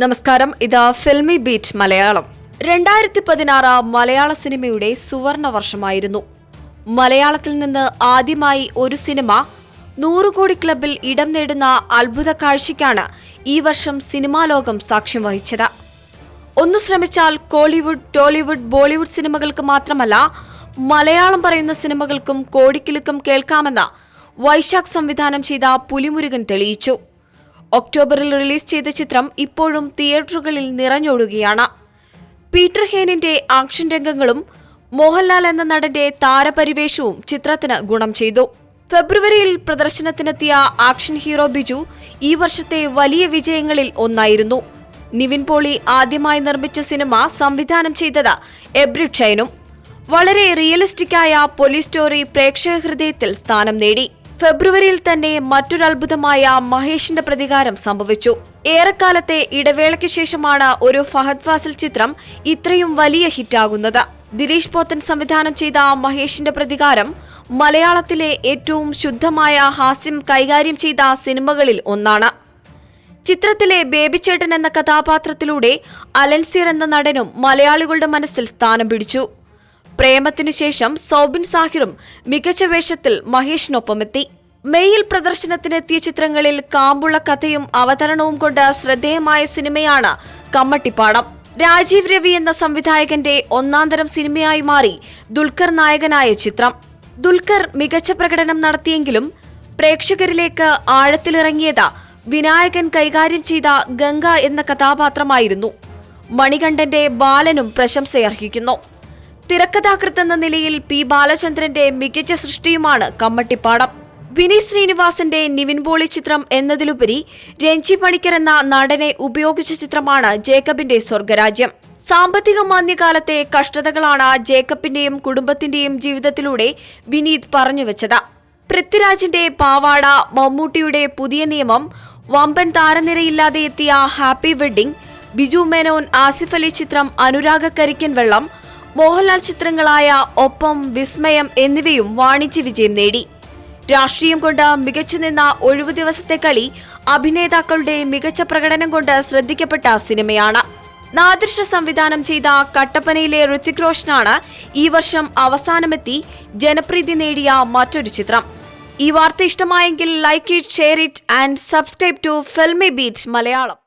നമസ്കാരം. ഇത് filmy beat Malayalam. രണ്ടായിരത്തി പതിനാറ് മലയാള സിനിമയുടെ സുവർണ വർഷമായിരുന്നു. മലയാളത്തിൽ നിന്ന് ആദ്യമായി ഒരു സിനിമ നൂറ് കോടി ക്ലബിൽ ഇടം നേടുന്ന അത്ഭുത കാഴ്ചയ്ക്കാണ് ഈ വർഷം സിനിമാ ലോകം സാക്ഷ്യം വഹിച്ചത്. ഒന്ന് ശ്രമിച്ചാൽ കോളിവുഡ് ടോളിവുഡ് ബോളിവുഡ് സിനിമകൾക്ക് മാത്രമല്ല മലയാളം പറയുന്ന സിനിമകൾക്കും കോടിക്കിലുക്കം കേൾക്കാമെന്ന് വൈശാഖ് സംവിധാനം ചെയ്ത പുലിമുരുകൻ തെളിയിച്ചു. ഒക്ടോബറിൽ റിലീസ് ചെയ്ത ചിത്രം ഇപ്പോഴും തിയേറ്ററുകളിൽ നിറഞ്ഞോടുകയാണ് പീറ്റർ ഹേനിന്റെ ആക്ഷൻ രംഗങ്ങളും മോഹൻലാൽ എന്ന നടന്റെ താരപരിവേഷവും ചിത്രത്തിന് ഗുണം ചെയ്തു. ഫെബ്രുവരിയിൽ പ്രദർശനത്തിനെത്തിയ ആക്ഷൻ ഹീറോ ബിജു ഈ വർഷത്തെ വലിയ വിജയങ്ങളിൽ ഒന്നായിരുന്നു. നിവിൻ പോളി ആദ്യമായി നിർമ്മിച്ച സിനിമ സംവിധാനം ചെയ്തത് എബ്രിഡ് ഷൈനും. വളരെ റിയലിസ്റ്റിക്കായ പോലീസ് സ്റ്റോറി പ്രേക്ഷക ഹൃദയത്തിൽ സ്ഥാനം നേടി. ഫെബ്രുവരിയിൽ തന്നെ മറ്റൊരത്ഭുതമായ മഹേഷിന്റെ പ്രതികാരം സംഭവിച്ചു. ഏറെക്കാലത്തെ ഇടവേളയ്ക്ക് ശേഷമാണ് ഒരു ഫഹദ് ഫാസിൽ ചിത്രം ഇത്രയും വലിയ ഹിറ്റാകുന്നത്. ദിലീഷ് പോത്തൻ സംവിധാനം ചെയ്ത മഹേഷിന്റെ പ്രതികാരം മലയാളത്തിലെ ഏറ്റവും ശുദ്ധമായ ഹാസ്യം കൈകാര്യം ചെയ്ത സിനിമകളിൽ ഒന്നാണ്. ചിത്രത്തിലെ ബേബിച്ചേട്ടൻ എന്ന കഥാപാത്രത്തിലൂടെ അലൻസിയർ എന്ന നടനും മലയാളികളുടെ മനസ്സിൽ സ്ഥാനം പിടിച്ചു. പ്രേമത്തിനു ശേഷം സൗബിൻ സാഹിറും മികച്ച വേഷത്തിൽ മഹേഷിനൊപ്പമെത്തി. മെയ്യിൽ പ്രദർശനത്തിനെത്തിയ ചിത്രങ്ങളിൽ കാമ്പുള്ള കഥയും അവതരണവും കൊണ്ട് ശ്രദ്ധേയമായ സിനിമയാണ് കമ്മട്ടിപ്പാടം. രാജീവ് രവി എന്ന സംവിധായകന്റെ ഒന്നാന്തരം സിനിമയായി മാറി ദുൽഖർ നായകനായ ചിത്രം. ദുൽഖർ മികച്ച പ്രകടനം നടത്തിയെങ്കിലും പ്രേക്ഷകരിലേക്ക് ആഴത്തിലിറങ്ങിയത് വിനായകൻ കൈകാര്യം ചെയ്ത ഗംഗ എന്ന കഥാപാത്രമായിരുന്നു. മണികണ്ഠന്റെ ബാലനും പ്രശംസയർഹിക്കുന്നു. തിരക്കഥാകൃത്തെന്ന നിലയിൽ പി. ബാലചന്ദ്രന്റെ മികച്ച സൃഷ്ടിയുമാണ് കമ്മട്ടിപ്പാടം. വിനീത് ശ്രീനിവാസന്റെ നിവിൻ പോളി ചിത്രം എന്നതിലുപരി രഞ്ജി പണിക്കർ എന്ന നടനെ ഉപയോഗിച്ച ചിത്രമാണ് ജേക്കബിന്റെ സ്വർഗരാജ്യം. സാമ്പത്തിക മാന്യകാലത്തെ കഷ്ടതകളാണ് ജേക്കബിന്റെയും കുടുംബത്തിന്റെയും ജീവിതത്തിലൂടെ വിനീത് പറഞ്ഞുവെച്ചത്. പൃഥ്വിരാജിന്റെ പാവാട മമ്മൂട്ടിയുടെ പുതിയ നിയമം വമ്പൻ താരനിരയില്ലാതെ എത്തിയ ഹാപ്പി വെഡ്ഡിംഗ് ബിജു മേനോൻ ആസിഫ് അലി ചിത്രം അനുരാഗ കരിക്കൻ വെള്ളം മോഹൻലാൽ ചിത്രങ്ങളായ ഒപ്പം വിസ്മയം എന്നിവയും വാണിജ്യ വിജയം നേടി. രാഷ്ട്രീയം കൊണ്ട് മികച്ചു നിന്ന ഒഴിവു ദിവസത്തെ കളി അഭിനേതാക്കളുടെ മികച്ച പ്രകടനം കൊണ്ട് ശ്രദ്ധിക്കപ്പെട്ട സിനിമയാണ്. നാദൃശ്യ സംവിധാനം ചെയ്ത കട്ടപ്പനയിലെ ഋത്വിക് റോഷനാണ് ഈ വർഷം അവസാനമെത്തി ജനപ്രീതി നേടിയ മറ്റൊരു ചിത്രം. ഈ വാർത്ത ഇഷ്ടമായെങ്കിൽ like it share it and subscribe to Filmibeat Malayalam.